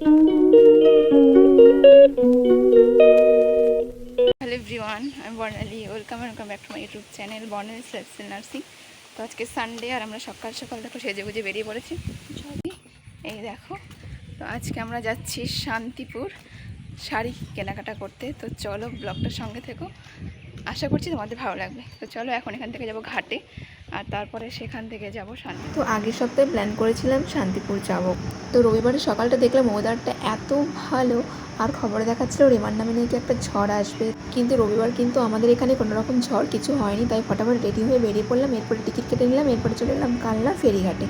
Hello everyone আমি Barnali welcome welcome back to my YouTube channel Barnali সেলসেল nursing তো আজকে Sunday আর আমরা সকাল সকাল দেখো সেজে গুজে বেরিয়ে পড়েছি। সবই এই দেখো, তো আজকে আমরা যাচ্ছি শান্তিপুর শাড়ি কেনাকাটা করতে। তো চলো ব্লগটার সঙ্গে থেকো। আশা করছি তোমাদের ভালো লাগবে। তো চলো এখন এখান থেকে যাব ঘাটে। আর তারপরে সেখান থেকে যাব শান্তি তো আগের সপ্তাহে প্ল্যান করেছিলাম শান্তিপুর যাব। তো রবিবারের সকালটা দেখলাম ওয়েদারটা এত ভালো, আর খবরে দেখাচ্ছিল রিমার নামে নাকি একটা ঝড় আসবে। কিন্তু রবিবার কিন্তু আমাদের এখানে কোনো রকম ঝড় কিছু হয়নি, তাই ফটাফট রেডি হয়ে বেরিয়ে পড়লাম, এরপরে টিকিট কেটে নিলাম, এরপরে চলে এলাম কালনা ফেরিঘাটে।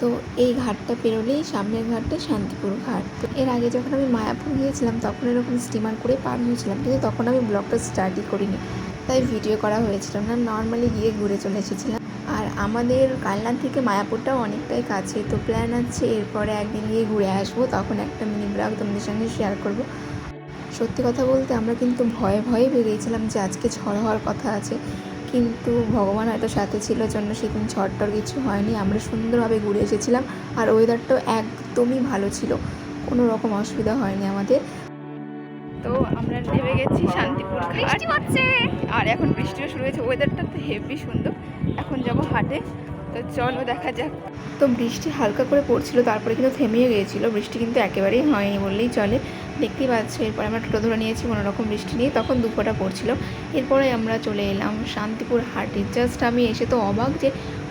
তো এই ঘাটটা পেরোলেই সামনের ঘাটটা শান্তিপুর ঘাট। তো এর আগে যখন আমি মায়াপুর গিয়েছিলাম, তখন এরকম স্টিমার করে পার হয়েছিলাম, কিন্তু তখন আমি ব্লগটা স্টার্টই করিনি। তাই ভিডিও করা হয়েছিল না। নর্মালি গিয়ে ঘুরে চলে এসেছিলাম। আর আমাদের কালনা থেকে মায়াপুরটাও অনেকটাই কাছে। তো প্ল্যান আছে, এরপরে একদিন গিয়ে ঘুরে আসব। তখন একটা মিনি ব্লগ তোমাদের সঙ্গে শেয়ার করব। সত্যি কথা বলতে আমরা কিন্তু ভয়ে ভয়ে বেরিয়েছিলাম যে আজকে ঝড় হওয়ার কথা আছে। কিন্তু ভগবান হয়তো সাথে ছিল, জন্য সেদিন ঝড় টর কিছু হয়নি। আমরা সুন্দরভাবে ঘুরে এসেছিলাম। আর ওয়েদারটাও একদমই ভালো ছিল। কোনো রকম অসুবিধা হয়নি আমাদের। তো আমরা নেমে গেছি শান্তিপুর ঘাট। আর এখন বৃষ্টিও শুরু হয়েছে। ওয়েদারটা তো হেভি সুন্দর। এখন যাব হাটে। তো চলো দেখা যাক। তো বৃষ্টি হালকা করে পড়ছিল তারপরে কিন্তু থেমেও গিয়েছিল। বৃষ্টি কিন্তু একেবারেই হয়নি বললেই চলে। দেখতেই পাচ্ছ, এরপরে আমরা টোটো ধরে নিয়েছি কোনো রকম বৃষ্টি নিয়ে, তখন দুপুরটা পড়ছিল। এরপরে আমরা চলে এলাম শান্তিপুর হাটে। জাস্ট আমি এসে তো অবাক যে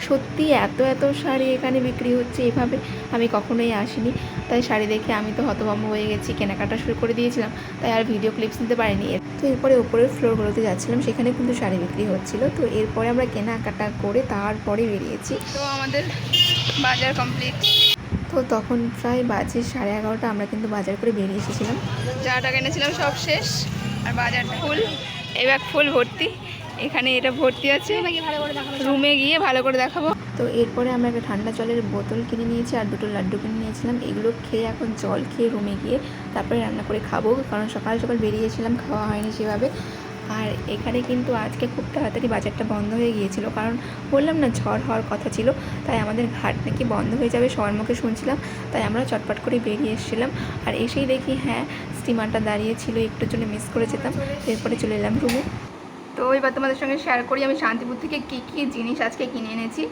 সত্যি এত এত শাড়ি এখানে বিক্রি হচ্ছে এভাবে। আমি কখনোই আসিনি। তাই শাড়ি দেখে আমি তো হতভম্ব হয়ে গেছি, কেনাকাটা শুরু করে দিয়েছিলাম। তাই আর ভিডিও ক্লিপস নিতে পারিনি। তো এরপরে উপরের ফ্লোরগুলোতে যাচ্ছিলাম, সেখানে কিন্তু শাড়ি বিক্রি হচ্ছিল। তো এরপরে আমরা কেনাকাটা করে তারপরে বেরিয়েছি। তো আমাদের বাজার কমপ্লিট তো তখন প্রায় বাজে সাড়ে এগারোটা আমরা কিন্তু বাজার করে বেরিয়ে এসেছিলাম। যা টাকা এনেছিলাম সব শেষ আর বাজার ফুল ব্যাগ ফুল ভর্তি। এখানে এটা ভর্তি আছে। রুমে গিয়ে ভালো করে দেখাবো। তো এরপরে আমরা একটা ঠান্ডা জলের বোতল কিনে নিয়েছি আর দুটো লাড্ডু কিনে নিয়েছিলাম। এগুলো খেয়ে এখন জল খেয়ে রুমে গিয়ে তারপরে রান্না করে খাব কারণ সকাল সকাল বেরিয়েছিলাম খাওয়া হয়নি সেভাবে। আর এখানে কিন্তু আজকে খুব তাড়াতাড়ি বাজারটা বন্ধ হয়ে গিয়েছিল। কারণ বললাম না, ঝড় হওয়ার কথা ছিল, তাই আমাদের ঘাট নাকি বন্ধ হয়ে যাবে সবার মুখে শুনছিলাম, তাই আমরা চটপট করে বেরিয়ে এসেছিলাম। আর এসেই দেখি হ্যাঁ স্টিমারটা দাঁড়িয়ে ছিল একটুর জন্য মিস করে যেতাম, এরপরে চলে এলাম রুমে তো এবার তোমাদের সঙ্গে শেয়ার করি, আমি শান্তিপুর থেকে কী কী জিনিস আজকে কিনে এনেছি।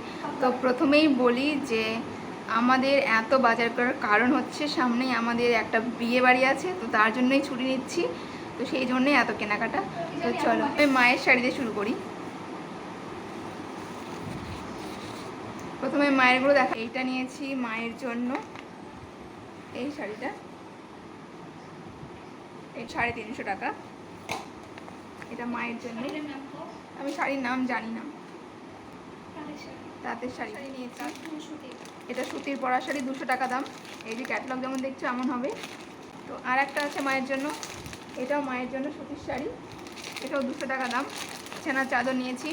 তো প্রথমেই বলি যে, আমাদের এত বাজার করার কারণ হচ্ছে সামনেই আমাদের একটা বিয়ে বাড়ি আছে, তো তার জন্যই ছুটি নিচ্ছি। তো সেই জন্যই এত কেনাকাটা। তো চলো, আমি মায়ের শাড়ি দিয়ে শুরু করি। প্রথমে মায়েরগুলো দেখা, এইটা নিয়েছি মায়ের জন্য। এই শাড়িটা। এই সাড়ে তিনশো টাকা। এটা মায়ের জন্য। আমি শাড়ির নাম জানি না। তাঁতের শাড়ি নিয়েছি। এটা সুতির পরা শাড়ি, দুশো টাকা দাম। এই যে ক্যাটলগ যেমন দেখছ, এমন হবে। তো আর একটা আছে মায়ের জন্য। এটাও মায়ের জন্য সুতির শাড়ি। এটাও দুশো টাকা দাম। বিছানার চাদর নিয়েছি।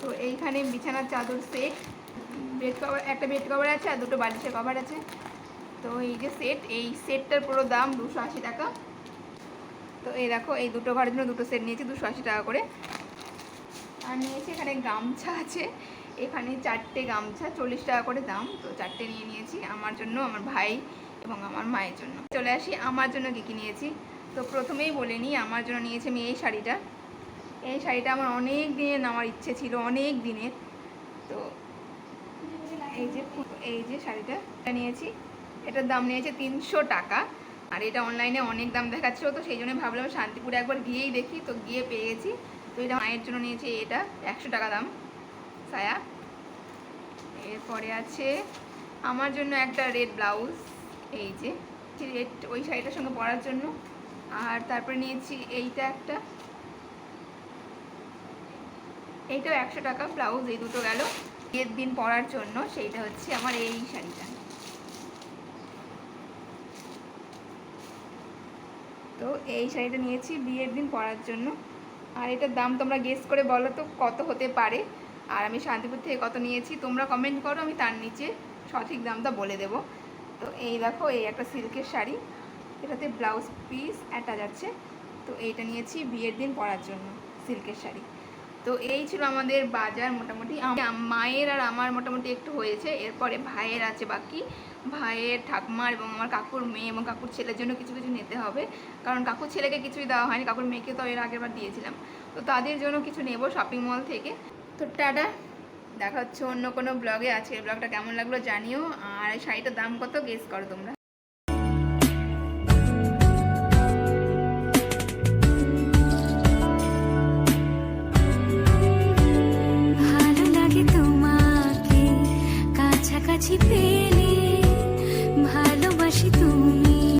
তো এইখানে বিছানার চাদর সেট বেড কভার একটা বেড কভার আছে আর দুটো বালিশের কভার আছে। তো এই যে সেট এই সেটটার পুরো দাম দুশো আশি টাকা। তো এই দেখো, এই দুটো ঘরের জন্য দুটো সেট নিয়েছি দুশো আশি টাকা করে। আর নিয়েছি এখানে গামছা আছে। এখানে চারটে গামছা, চল্লিশ টাকা করে দাম। তো চারটে নিয়ে নিয়েছি আমার জন্য, আমার ভাই এবং আমার মায়ের জন্য। চলে আসি, আমার জন্য কী কী নিয়েছি? তো প্রথমেই বলে নিই, আমার জন্য নিয়েছি আমি এই শাড়িটা। এই শাড়িটা আমার অনেক দিনের নেওয়ার ইচ্ছে ছিল, অনেক দিনের। তো এই যে এই যে শাড়িটা নিয়েছি, এটার দাম নিয়েছে তিনশো টাকা। আর এটা অনলাইনে অনেক দাম দেখাচ্ছিল, তো সেই জন্য ভাবলাম শান্তিপুরে একবার গিয়েই দেখি, তো গিয়ে পেয়ে গেছি। তো এটা মায়ের জন্য নিয়েছি এটা, একশো টাকা দাম। সায়া, এরপরে আছে আমার জন্য একটা রেড ব্লাউজ এই যে। রেড ওই শাড়িটার সঙ্গে পরার জন্য আর তারপরে নিয়েছি এইটা একটা। এইটাও একশো টাকা, ব্লাউজ এই দুটো গেল। বিয়ের দিন পরার জন্য সেইটা হচ্ছে আমার এই শাড়িটা। তো এই শাড়িটা নিয়েছি বিয়ের দিন পরার জন্য। আর এটার দাম তোমরা গেস করে বলো তো, কত হতে পারে? আর আমি শান্তিপুর থেকে কত নিয়েছি, তোমরা কমেন্ট করো, আমি তার নিচে সঠিক দামটা বলে দেব। তো এই দেখো, এই একটা সিল্কের শাড়ি। এটাতে ব্লাউজ পিস অ্যাটাচ আছে। তো এইটা নিয়েছি বিয়ের দিন পরার জন্য সিল্কের শাড়ি। তো এই ছিল আমাদের বাজার মোটামুটি। মায়ের আর আমার মোটামুটি একটু হয়েছে। এরপরে ভাইয়ের আছে বাকি। ভাইয়ের ঠাকুমার এবং আমার কাকুর মেয়ে এবং কাকুর ছেলের জন্য কিছু কিছু নিতে হবে। কারণ কাকুর ছেলেকে কিছুই দেওয়া হয়নি। কাকুর মেয়েকে তো এর আগের বার দিয়েছিলাম। তো তাদের জন্য কিছু নেব শপিং মল থেকে। তো টাটা। দেখা হচ্ছে অন্য কোনো ব্লগে আজকের ব্লগটা কেমন লাগল জানিও। আর এই শাড়িটার দাম কত? গেস করো তোমরা।